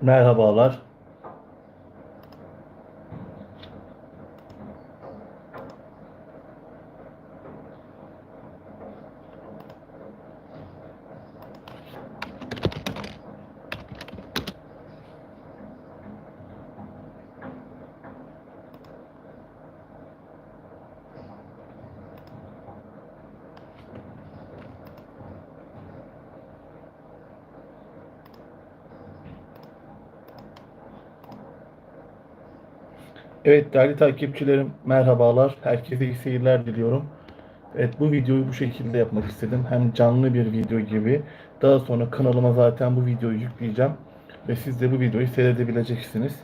Merhabalar. Evet değerli takipçilerim merhabalar. Herkese iyi seyirler diliyorum. Evet bu videoyu bu şekilde yapmak istedim. Hem canlı bir video gibi. Daha sonra kanalıma zaten bu videoyu yükleyeceğim. Ve siz de bu videoyu seyredebileceksiniz.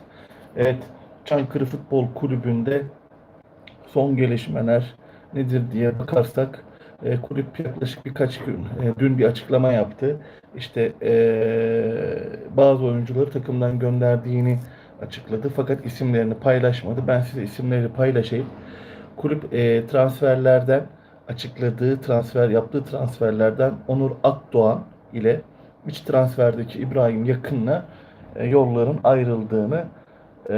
Evet Çankırı Futbol Kulübü'nde son gelişmeler nedir diye bakarsak e, kulüp yaklaşık birkaç gün e, dün bir açıklama yaptı. İşte e, bazı oyuncuları takımdan gönderdiğini açıkladı fakat isimlerini paylaşmadı. Ben size isimleri paylaşayım. Kulüp e, transferlerden açıkladığı transfer yaptığı transferlerden Onur Akdoğan ile iç transferdeki İbrahim Yakın'la e, yolların ayrıldığını e,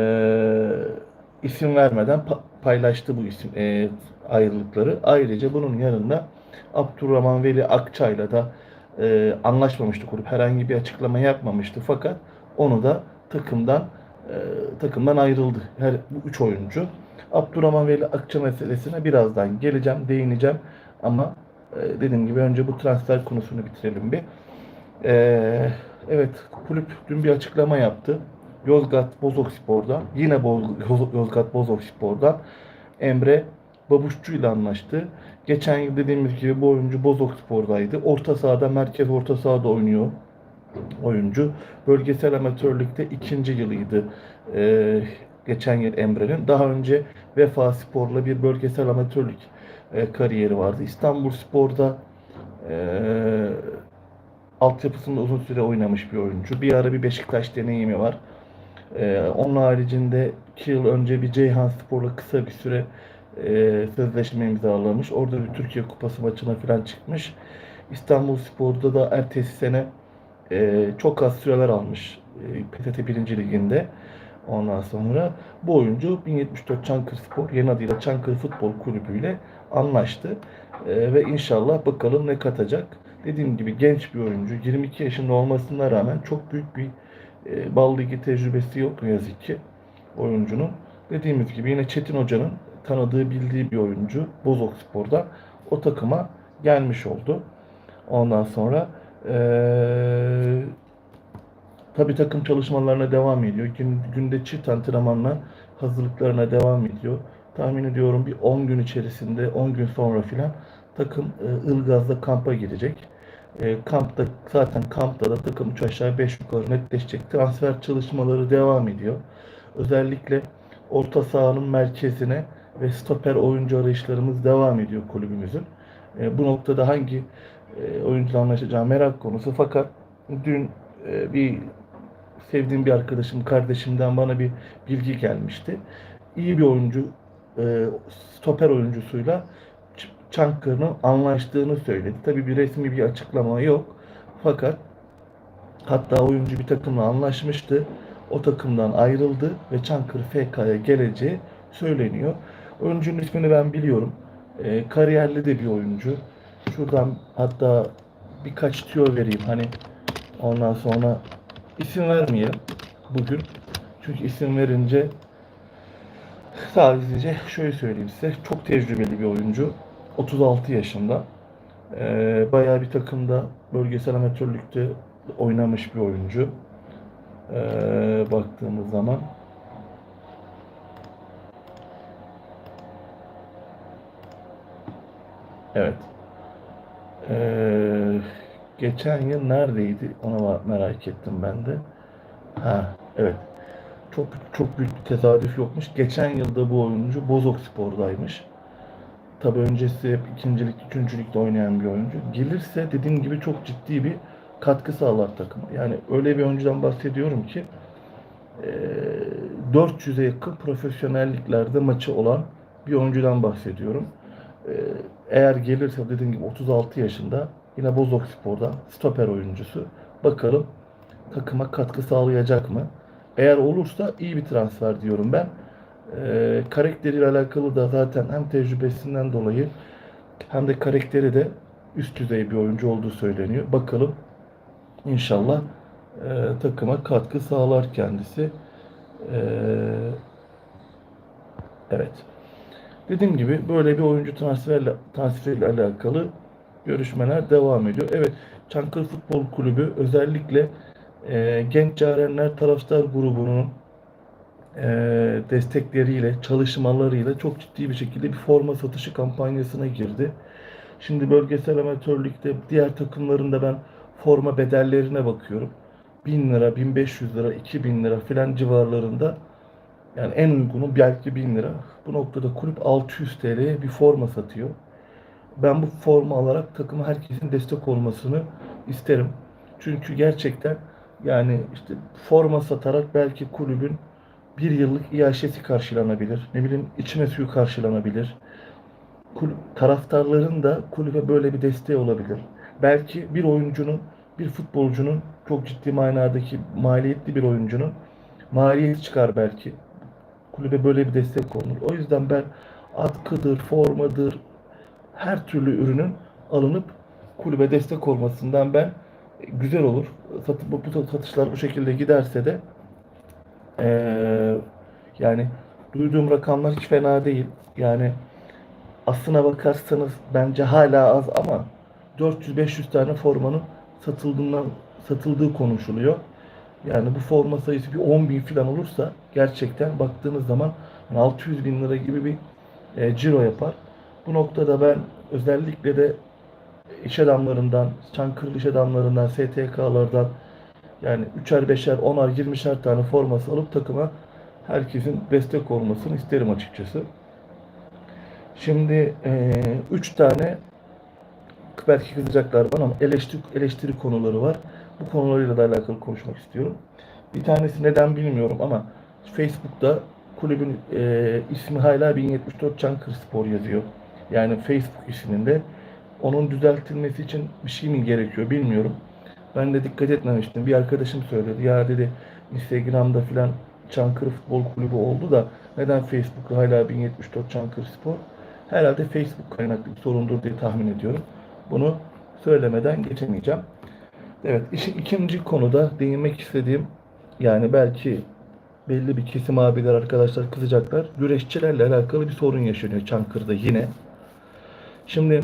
isim vermeden pa- paylaştı bu isim e, ayrılıkları. Ayrıca bunun yanında Abdurrahman Veli Akçay'la da e, anlaşmamıştı kulüp. Herhangi bir açıklama yapmamıştı. Fakat onu da takımdan takımdan ayrıldı. Her bu üç oyuncu. Abdurrahman Veli Akça meselesine birazdan geleceğim, değineceğim. Ama e, dediğim gibi önce bu transfer konusunu bitirelim bir. E, evet, kulüp dün bir açıklama yaptı. Yozgat Bozok Spor'dan, yine Boz- Yozgat Bozok Spor'dan Emre Babuşçu ile anlaştı. Geçen yıl dediğimiz gibi bu oyuncu Bozok Spor'daydı. Orta sahada, merkez orta sahada oynuyor oyuncu. Bölgesel amatörlükte ikinci yılıydı e, geçen yıl Emre'nin. Daha önce Vefa Spor'la bir bölgesel amatörlük e, kariyeri vardı. İstanbul Spor'da e, altyapısında uzun süre oynamış bir oyuncu. Bir ara bir Beşiktaş deneyimi var. E, onun haricinde 2 yıl önce bir Ceyhan Spor'la kısa bir süre e, sözleşme imzalamış. Orada bir Türkiye Kupası maçına falan çıkmış. İstanbul Spor'da da ertesi sene e, çok az süreler almış e, PTT 1. Liginde. Ondan sonra bu oyuncu 1074 Çankırı Spor, yeni adıyla Çankırı Futbol Kulübü ile anlaştı. E, ve inşallah bakalım ne katacak. Dediğim gibi genç bir oyuncu. 22 yaşında olmasına rağmen çok büyük bir e, bal ligi tecrübesi yok ne yazık ki oyuncunun. Dediğimiz gibi yine Çetin Hoca'nın tanıdığı, bildiği bir oyuncu. Bozok Spor'da o takıma gelmiş oldu. Ondan sonra ee, tabii takım çalışmalarına devam ediyor. Gün, günde çift antrenmanla hazırlıklarına devam ediyor. Tahmin ediyorum bir 10 gün içerisinde, 10 gün sonra filan takım e, Ilgaz'da kampa girecek. E, kampta zaten kampta da takım 3 aşağı 5 yukarı netleşecek. Transfer çalışmaları devam ediyor. Özellikle orta sahanın merkezine ve stoper oyuncu arayışlarımız devam ediyor kulübümüzün. E, bu noktada hangi e, oyuncularla anlaşacağı merak konusu. Fakat dün e, bir sevdiğim bir arkadaşım, kardeşimden bana bir bilgi gelmişti. İyi bir oyuncu, e, stoper oyuncusuyla Çankırı'nın anlaştığını söyledi. Tabii bir resmi bir açıklama yok. Fakat hatta oyuncu bir takımla anlaşmıştı. O takımdan ayrıldı ve Çankırı FK'ya geleceği söyleniyor. Oyuncunun ismini ben biliyorum. E, kariyerli de bir oyuncu. Şuradan hatta birkaç tüyo vereyim. Hani ondan sonra isim vermeyelim bugün. Çünkü isim verince sadece şöyle söyleyeyim size. Çok tecrübeli bir oyuncu. 36 yaşında. Ee, bayağı bir takımda bölgesel amatörlükte oynamış bir oyuncu. Ee, baktığımız zaman evet. Ee, geçen yıl neredeydi? Ona merak ettim ben de. Ha, evet. Çok çok büyük bir tesadüf yokmuş. Geçen yılda bu oyuncu Bozok Spor'daymış. Tabii öncesi hep ikincilik, üçüncülükte oynayan bir oyuncu. Gelirse dediğim gibi çok ciddi bir katkı sağlar takım. Yani öyle bir oyuncudan bahsediyorum ki eee 400'e yakın profesyonelliklerde maçı olan bir oyuncudan bahsediyorum. Eğer gelirse dediğim gibi 36 yaşında yine Bozok Spor'da stoper oyuncusu. Bakalım takıma katkı sağlayacak mı? Eğer olursa iyi bir transfer diyorum ben. Ee, karakteriyle alakalı da zaten hem tecrübesinden dolayı hem de karakteri de üst düzey bir oyuncu olduğu söyleniyor. Bakalım inşallah e, takıma katkı sağlar kendisi. Ee, evet. Dediğim gibi böyle bir oyuncu transferle transferiyle alakalı görüşmeler devam ediyor. Evet, Çankırı Futbol Kulübü özellikle e, genç yarenler taraftar grubunun e, destekleriyle, çalışmalarıyla çok ciddi bir şekilde bir forma satışı kampanyasına girdi. Şimdi bölgesel amatörlükte diğer takımlarında ben forma bedellerine bakıyorum. 1000 lira, 1500 lira, 2000 lira filan civarlarında yani en uygunu belki 1000 lira. Bu noktada kulüp 600 TL'ye bir forma satıyor. Ben bu forma alarak takıma herkesin destek olmasını isterim. Çünkü gerçekten yani işte forma satarak belki kulübün bir yıllık iaşesi karşılanabilir. Ne bileyim içme suyu karşılanabilir. Kulüp, taraftarların da kulübe böyle bir desteği olabilir. Belki bir oyuncunun, bir futbolcunun çok ciddi manadaki maliyetli bir oyuncunun maliyeti çıkar belki. Kulübe böyle bir destek olunur. O yüzden ben atkıdır, formadır, her türlü ürünün alınıp kulübe destek olmasından ben güzel olur. Satı, bu, bu satışlar bu şekilde giderse de eee, yani duyduğum rakamlar hiç fena değil. Yani aslına bakarsanız bence hala az ama 400-500 tane formanın satıldığından satıldığı konuşuluyor. Yani bu forma sayısı bir 10 bin falan olursa gerçekten baktığınız zaman hani 600 bin lira gibi bir e, ciro yapar. Bu noktada ben özellikle de iş adamlarından, Çankırı iş adamlarından, STK'lardan yani 3'er, 5'er, 10'ar, 20'şer tane forması alıp takıma herkesin destek olmasını isterim açıkçası. Şimdi 3 tane belki kızacaklar bana ama eleştiri, eleştiri konuları var. Bu konularıyla da alakalı konuşmak istiyorum. Bir tanesi neden bilmiyorum ama Facebook'ta kulübün e, ismi hala 1074 Çankırı Spor yazıyor. Yani Facebook isminde. Onun düzeltilmesi için bir şey mi gerekiyor bilmiyorum. Ben de dikkat etmemiştim. Bir arkadaşım söyledi. Ya dedi Instagram'da filan Çankırı Futbol Kulübü oldu da neden Facebook'ta hala 1074 Çankırı Spor? Herhalde Facebook kaynaklı bir sorundur diye tahmin ediyorum. Bunu söylemeden geçemeyeceğim. Evet, işin ikinci konuda değinmek istediğim yani belki belli bir kesim abiler arkadaşlar kızacaklar. Güreşçilerle alakalı bir sorun yaşanıyor Çankırı'da yine. Şimdi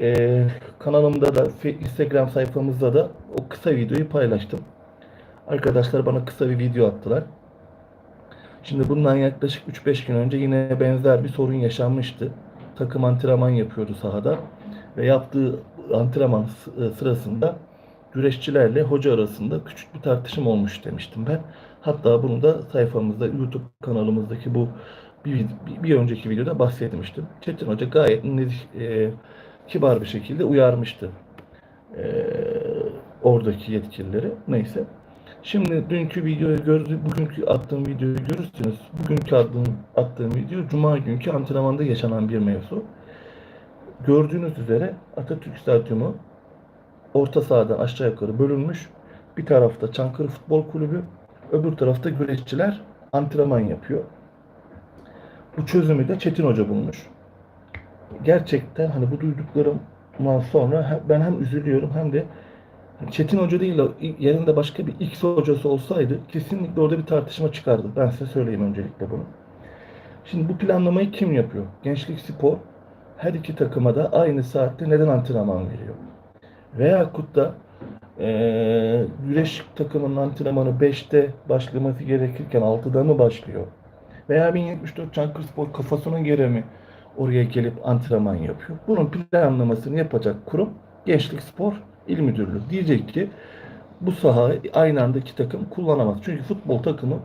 e, kanalımda da Instagram sayfamızda da o kısa videoyu paylaştım. Arkadaşlar bana kısa bir video attılar. Şimdi bundan yaklaşık 3-5 gün önce yine benzer bir sorun yaşanmıştı. Takım antrenman yapıyordu sahada ve yaptığı antrenman sırasında güreşçilerle hoca arasında küçük bir tartışma olmuş demiştim ben. Hatta bunu da sayfamızda YouTube kanalımızdaki bu bir, bir önceki videoda bahsetmiştim. Çetin Hoca gayet e, kibar bir şekilde uyarmıştı e, oradaki yetkilileri. Neyse. Şimdi dünkü videoyu gördük, bugünkü attığım videoyu görürsünüz. Bugünkü attığım, attığım video Cuma günkü antrenmanda yaşanan bir mevzu. Gördüğünüz üzere Atatürk Stadyumu orta sahadan aşağı yukarı bölünmüş. Bir tarafta Çankırı Futbol Kulübü, öbür tarafta güreşçiler antrenman yapıyor. Bu çözümü de Çetin Hoca bulmuş. Gerçekten hani bu duyduklarımdan sonra ben hem üzülüyorum hem de Çetin Hoca değil de yerinde başka bir X hocası olsaydı kesinlikle orada bir tartışma çıkardı. Ben size söyleyeyim öncelikle bunu. Şimdi bu planlamayı kim yapıyor? Gençlik Spor her iki takıma da aynı saatte neden antrenman veriyor? Veyahut da e, güreş takımının antrenmanı 5'te başlaması gerekirken 6'da mı başlıyor? Veya 1074 Çankırı Spor kafasına göre mi oraya gelip antrenman yapıyor? Bunun planlamasını yapacak kurum Gençlik Spor İl Müdürlüğü. Diyecek ki bu saha aynı anda iki takım kullanamaz. Çünkü futbol takımı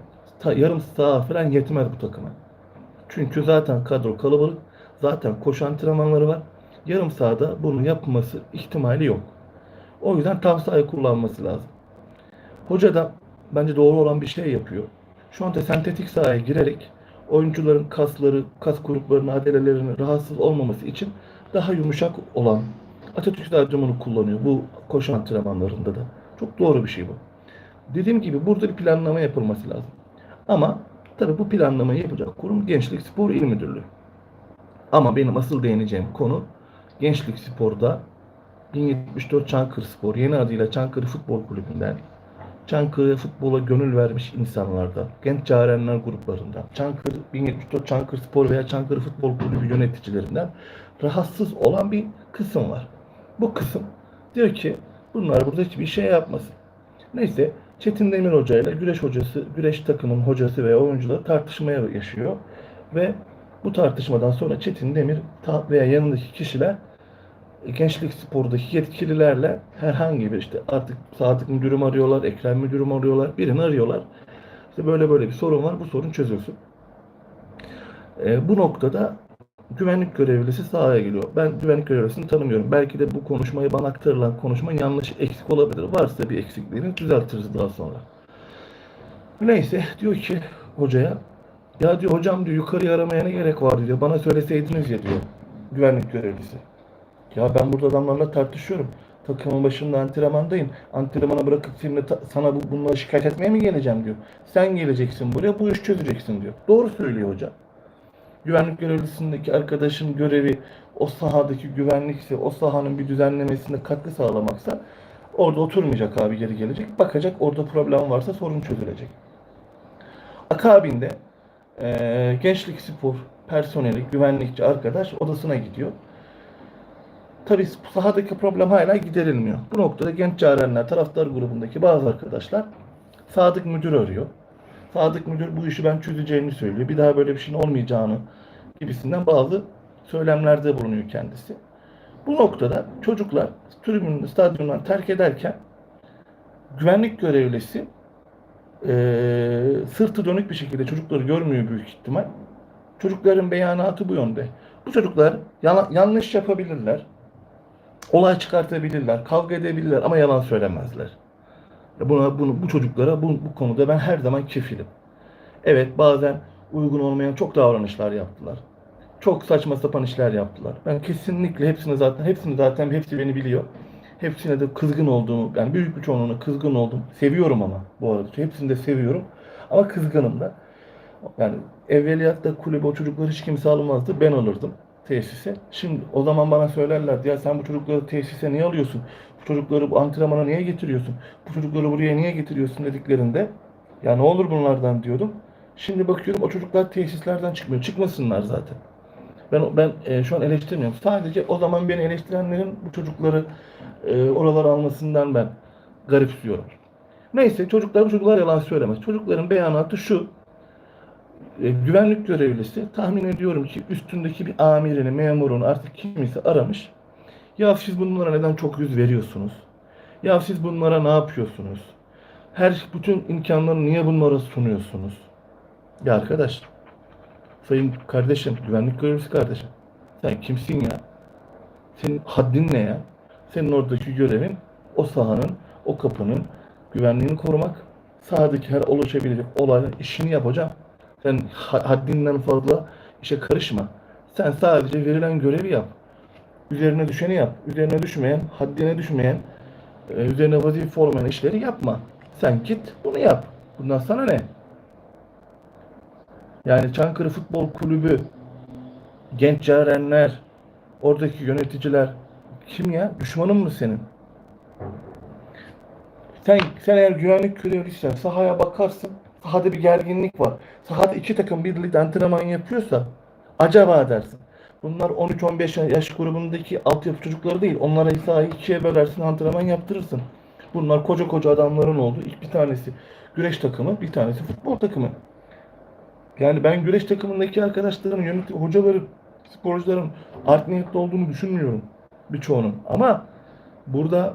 yarım saha falan yetmez bu takıma. Çünkü zaten kadro kalabalık. Zaten koşu antrenmanları var. Yarım sahada bunun yapılması ihtimali yok. O yüzden tam sahayı kullanması lazım. Hoca da bence doğru olan bir şey yapıyor. Şu anda sentetik sahaya girerek oyuncuların kasları, kas gruplarının, adelelerinin rahatsız olmaması için daha yumuşak olan Atatürk Stadyumunu kullanıyor bu koşu antrenmanlarında da. Çok doğru bir şey bu. Dediğim gibi burada bir planlama yapılması lazım. Ama tabii bu planlamayı yapacak kurum Gençlik Spor İl Müdürlüğü. Ama benim asıl değineceğim konu Gençlik Spor'da 1074 Çankırı Spor, yeni adıyla Çankırı Futbol Kulübü'nden, Çankırı futbola gönül vermiş insanlardan, genç çağıranlar gruplarından, Çankırı 1074 Çankırı Spor veya Çankırı Futbol Kulübü yöneticilerinden rahatsız olan bir kısım var. Bu kısım diyor ki bunlar burada hiçbir şey yapmasın. Neyse Çetin Demir Hoca ile güreş hocası, güreş takımın hocası ve oyuncuları tartışmaya yaşıyor ve bu tartışmadan sonra Çetin Demir veya yanındaki kişiler gençlik spordaki yetkililerle herhangi bir işte artık Sadık müdürüm arıyorlar, Ekrem müdürüm arıyorlar, birini arıyorlar. İşte böyle böyle bir sorun var, bu sorun çözülsün. Ee, bu noktada güvenlik görevlisi sahaya geliyor. Ben güvenlik görevlisini tanımıyorum. Belki de bu konuşmayı bana aktarılan konuşma yanlış, eksik olabilir. Varsa bir eksikliğini düzeltiriz daha sonra. Neyse diyor ki hocaya ya diyor hocam diyor yukarı aramaya ne gerek var diyor. Bana söyleseydiniz ya diyor güvenlik görevlisi. Ya ben burada adamlarla tartışıyorum. Takımın başında antrenmandayım. Antrenmanı bırakıp ta- sana bu, bunları şikayet etmeye mi geleceğim diyor. Sen geleceksin buraya bu iş çözeceksin diyor. Doğru söylüyor hoca. Güvenlik görevlisindeki arkadaşın görevi o sahadaki güvenlikse, o sahanın bir düzenlemesine katkı sağlamaksa orada oturmayacak abi geri gelecek. Bakacak orada problem varsa sorun çözülecek. Akabinde eee, gençlik spor personeli, güvenlikçi arkadaş odasına gidiyor. Tabii sahadaki problem hala giderilmiyor. Bu noktada genç çağıranlar, taraftar grubundaki bazı arkadaşlar Sadık müdür arıyor. Sadık müdür bu işi ben çözeceğini söylüyor. Bir daha böyle bir şeyin olmayacağını gibisinden bazı söylemlerde bulunuyor kendisi. Bu noktada çocuklar tribünü, stadyumdan terk ederken güvenlik görevlisi eee, sırtı dönük bir şekilde çocukları görmüyor büyük ihtimal. Çocukların beyanatı bu yönde. Bu çocuklar yanlış yapabilirler. Olay çıkartabilirler, kavga edebilirler ama yalan söylemezler. Buna, bunu, bu çocuklara bu, bu konuda ben her zaman kefilim. Evet bazen uygun olmayan çok davranışlar yaptılar. Çok saçma sapan işler yaptılar. Ben kesinlikle hepsini zaten hepsini zaten hepsi beni biliyor. Hepsine de kızgın olduğumu, yani büyük bir çoğunluğuna kızgın oldum. Seviyorum ama bu arada. Hepsini de seviyorum. Ama kızgınım da. Yani evveliyatta kulübe o çocukları hiç kimse almazdı. Ben alırdım tesise. Şimdi o zaman bana söylerlerdi ya sen bu çocukları tesise niye alıyorsun? Bu çocukları bu antrenmana niye getiriyorsun? Bu çocukları buraya niye getiriyorsun dediklerinde ya ne olur bunlardan diyordum. Şimdi bakıyorum o çocuklar tesislerden çıkmıyor. Çıkmasınlar zaten. Ben ben e, şu an eleştirmiyorum. Sadece o zaman beni eleştirenlerin bu çocukları e, oralara almasından ben garipsiyorum. Neyse çocuklar bu çocuklar yalan söylemez. Çocukların beyanatı şu. E, güvenlik görevlisi tahmin ediyorum ki üstündeki bir amirini, memurunu artık kimisi aramış. Ya siz bunlara neden çok yüz veriyorsunuz? Ya siz bunlara ne yapıyorsunuz? Her bütün imkanları niye bunlara sunuyorsunuz? Ya arkadaş, sayın kardeşim, güvenlik görevlisi kardeşim. Sen kimsin ya? Senin haddin ne ya? Senin oradaki görevin o sahanın, o kapının güvenliğini korumak. Sahadaki her oluşabilecek olay işini yap hocam. Sen ha- haddinden fazla işe karışma. Sen sadece verilen görevi yap. Üzerine düşeni yap. Üzerine düşmeyen, haddine düşmeyen, e, üzerine vazife olmayan işleri yapma. Sen git bunu yap. Bundan sana ne? Yani Çankırı Futbol Kulübü, genç yarenler, oradaki yöneticiler kim ya? Düşmanın mı senin? Sen, sen eğer güvenlik görevliysen sahaya bakarsın. Sahada bir gerginlik var. Sahada iki takım birlikte antrenman yapıyorsa acaba dersin. Bunlar 13-15 yaş grubundaki altyapı çocukları değil. Onlara sahayı ikiye bölersin antrenman yaptırırsın. Bunlar koca koca adamların olduğu. İlk bir tanesi güreş takımı, bir tanesi futbol takımı. Yani ben güreş takımındaki arkadaşların, yönetim, hocaların, sporcuların art niyetli olduğunu düşünmüyorum birçoğunun. Ama burada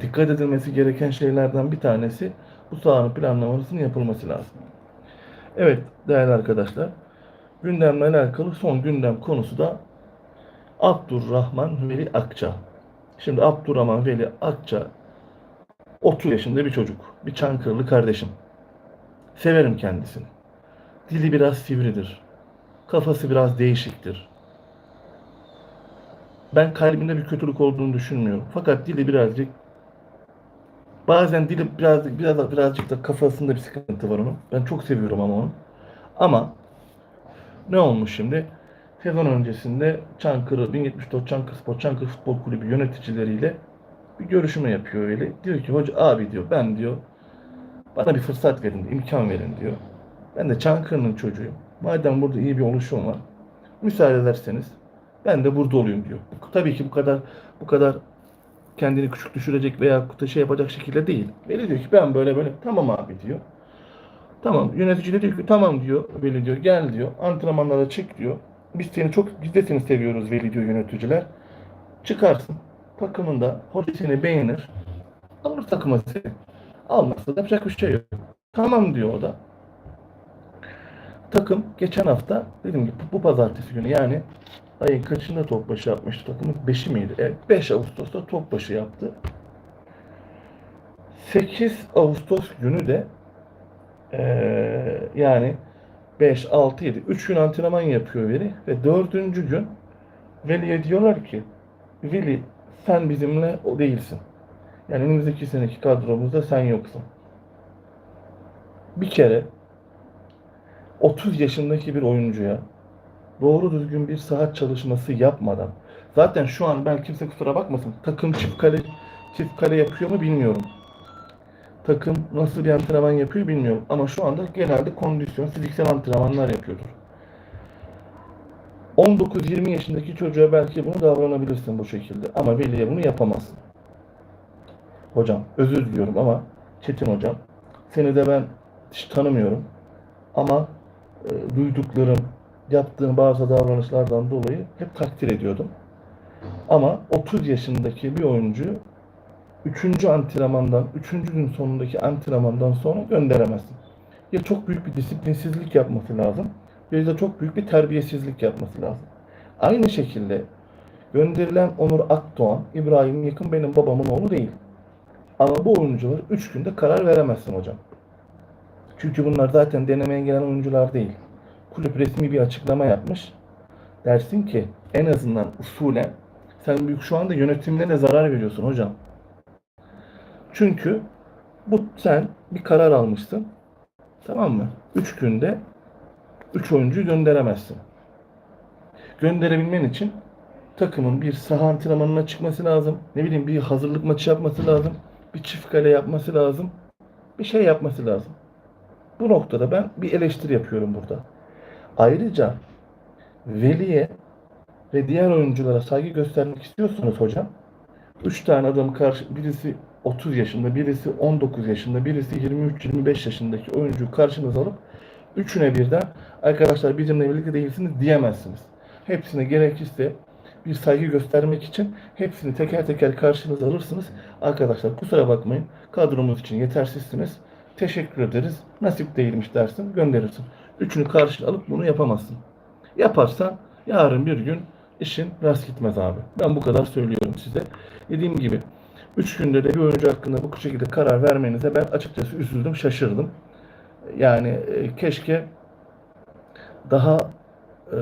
dikkat edilmesi gereken şeylerden bir tanesi bu sahanın planlamasının yapılması lazım. Evet değerli arkadaşlar, gündemle alakalı son gündem konusu da Abdurrahman Veli Akça. Şimdi Abdurrahman Veli Akça 30 yaşında bir çocuk, bir Çankırılı kardeşim. Severim kendisini. Dili biraz sivridir. Kafası biraz değişiktir. Ben kalbinde bir kötülük olduğunu düşünmüyorum. Fakat dili birazcık Bazen dili biraz biraz birazcık da kafasında bir sıkıntı var onun. Ben çok seviyorum ama onu. Ama ne olmuş şimdi? Sezon öncesinde Çankırı 1074 Çankırı Spor Çankırı Futbol Kulübü yöneticileriyle bir görüşme yapıyor öyle. Diyor ki hoca abi diyor ben diyor bana bir fırsat verin, imkan verin diyor. Ben de Çankırı'nın çocuğuyum. Madem burada iyi bir oluşum var, müsaade ederseniz ben de burada olayım diyor. Tabii ki bu kadar bu kadar kendini küçük düşürecek veya şey yapacak şekilde değil. Veli diyor ki ben böyle böyle tamam abi diyor. Tamam yönetici de diyor ki tamam diyor Veli diyor gel diyor antrenmanlara çık diyor. Biz seni çok biz de seni seviyoruz Veli diyor yöneticiler. Çıkarsın takımında hoca seni beğenir. Alır takıma seni. Almazsa da yapacak bir şey yok. Tamam diyor o da. Takım geçen hafta dedim ki bu pazartesi günü yani ayın kaçında top başı yapmıştı takımın? 5'i miydi? Evet 5 Ağustos'ta top başı yaptı. 8 Ağustos günü de eee, yani 5, 6, 7 3 gün antrenman yapıyor Veli ve 4. gün Veli'ye diyorlar ki Veli sen bizimle o değilsin. Yani önümüzdeki seneki kadromuzda sen yoksun. Bir kere 30 yaşındaki bir oyuncuya doğru düzgün bir saat çalışması yapmadan zaten şu an ben kimse kusura bakmasın takım çift kale çift kale yapıyor mu bilmiyorum. Takım nasıl bir antrenman yapıyor bilmiyorum ama şu anda genelde kondisyon fiziksel antrenmanlar yapıyordur. 19-20 yaşındaki çocuğa belki bunu davranabilirsin bu şekilde ama veliye bunu yapamazsın. Hocam özür diliyorum ama Çetin hocam seni de ben hiç tanımıyorum ama e, duyduklarım, yaptığın bazı davranışlardan dolayı hep takdir ediyordum. Ama 30 yaşındaki bir oyuncu 3. antrenmandan, 3. gün sonundaki antrenmandan sonra gönderemezsin. Ya çok büyük bir disiplinsizlik yapması lazım ya da çok büyük bir terbiyesizlik yapması lazım. Aynı şekilde gönderilen Onur Akdoğan, İbrahim Yakın benim babamın oğlu değil. Ama bu oyuncuları 3 günde karar veremezsin hocam. Çünkü bunlar zaten denemeye gelen oyuncular değil. Kulüp resmi bir açıklama yapmış. Dersin ki en azından usulen sen şu anda yönetimlerine zarar veriyorsun hocam. Çünkü bu sen bir karar almışsın. Tamam mı? 3 günde 3 oyuncuyu gönderemezsin. Gönderebilmen için takımın bir saha antrenmanına çıkması lazım. Ne bileyim bir hazırlık maçı yapması lazım. Bir çift kale yapması lazım. Bir şey yapması lazım. Bu noktada ben bir eleştiri yapıyorum burada. Ayrıca Veli'ye ve diğer oyunculara saygı göstermek istiyorsanız hocam, 3 tane adam karşı birisi 30 yaşında, birisi 19 yaşında, birisi 23-25 yaşındaki oyuncuyu karşınıza alıp üçüne birden arkadaşlar bizimle birlikte değilsiniz diyemezsiniz. Hepsine gerekirse bir saygı göstermek için hepsini teker teker karşınıza alırsınız. Arkadaşlar kusura bakmayın kadromuz için yetersizsiniz. Teşekkür ederiz. Nasip değilmiş dersin gönderirsin. Üçünü karşına alıp bunu yapamazsın. Yaparsan yarın bir gün işin rast gitmez abi. Ben bu kadar söylüyorum size. Dediğim gibi 3 günde de bir oyuncu hakkında bu şekilde karar vermenize ben açıkçası üzüldüm, şaşırdım. Yani e, keşke daha e,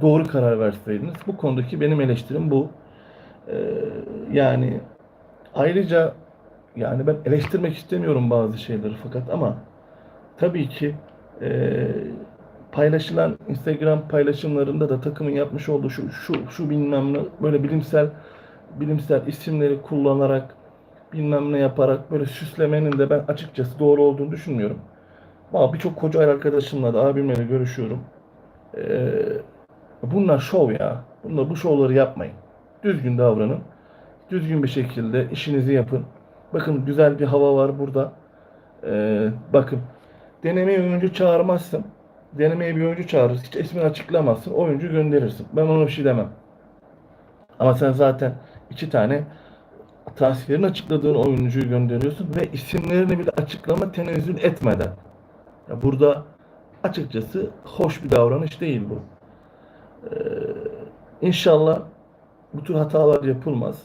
doğru karar verseydiniz. Bu konudaki benim eleştirim bu. E, yani ayrıca yani ben eleştirmek istemiyorum bazı şeyleri fakat ama tabii ki e, paylaşılan Instagram paylaşımlarında da takımın yapmış olduğu şu şu şu bilmem ne böyle bilimsel bilimsel isimleri kullanarak bilmem ne yaparak böyle süslemenin de ben açıkçası doğru olduğunu düşünmüyorum. Ama birçok koca arkadaşımla da abimle görüşüyorum. Ee, bunlar şov ya. Bunlar bu şovları yapmayın. Düzgün davranın. Düzgün bir şekilde işinizi yapın. Bakın güzel bir hava var burada. Ee, bakın denemeye oyuncu çağırmazsın. Denemeye bir oyuncu çağırırsın. Hiç ismini açıklamazsın. Oyuncu gönderirsin. Ben ona bir şey demem. Ama sen zaten iki tane transferini açıkladığın oyuncuyu gönderiyorsun ve isimlerini bile açıklama tenezzül etmeden. Ya burada açıkçası hoş bir davranış değil bu. Ee, inşallah bu tür hatalar yapılmaz.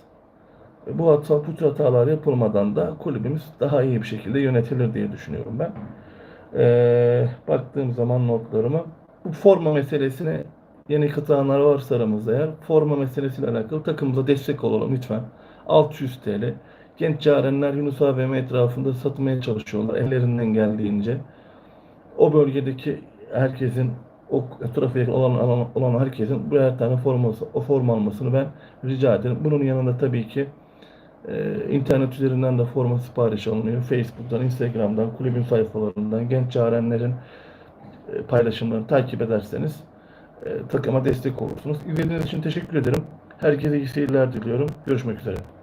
Bu hata, bu tür hatalar yapılmadan da kulübümüz daha iyi bir şekilde yönetilir diye düşünüyorum ben. Ee, baktığım zaman notlarıma bu forma meselesine yeni katılanlar varsa aramızda eğer forma meselesiyle alakalı takımımıza destek olalım lütfen. 600 TL Genç yarenler Yunus AVM etrafında satmaya çalışıyorlar ellerinden geldiğince. O bölgedeki herkesin o trafiğe olan, olan, olan herkesin birer tane forması, o forma almasını ben rica ederim. Bunun yanında tabii ki e, internet üzerinden de forma siparişi alınıyor. Facebook'tan, Instagram'dan, kulübün sayfalarından, genç yarenlerin e, paylaşımlarını takip ederseniz e, takıma destek olursunuz. İzlediğiniz için teşekkür ederim. Herkese iyi seyirler diliyorum. Görüşmek üzere.